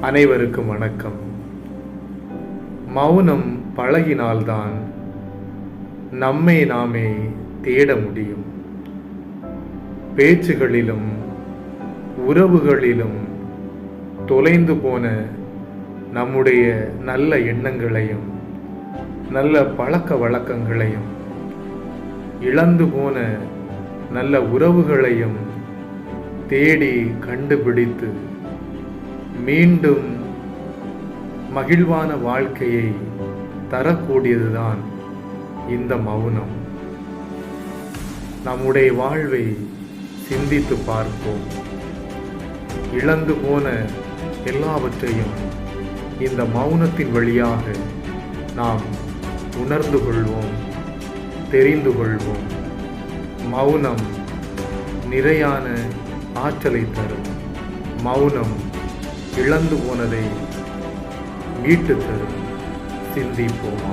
அனைவருக்கும் வணக்கம். மௌனம் பழகினால்தான் நம்மை நாமே தேட முடியும். பேச்சுகளிலும் உறவுகளிலும் தொலைந்து போன நம்முடைய நல்ல எண்ணங்களையும் நல்ல பழக்க வழக்கங்களையும் இழந்து போன நல்ல உறவுகளையும் தேடி கண்டுபிடித்து மீண்டும் மகிழ்வான வாழ்க்கையை தரக்கூடியதுதான் இந்த மௌனம். நம்முடைய வாழ்வை சிந்தித்து பார்ப்போம். இழந்து போன எல்லாவற்றையும் இந்த மௌனத்தின் வழியாக நாம் உணர்ந்து கொள்வோம் தெரிந்து கொள்வோம். மௌனம் நிறையான ஆற்றலை தரும். மௌனம் இழந்து போனதை மீட்டு தரும் சிந்திப்போம்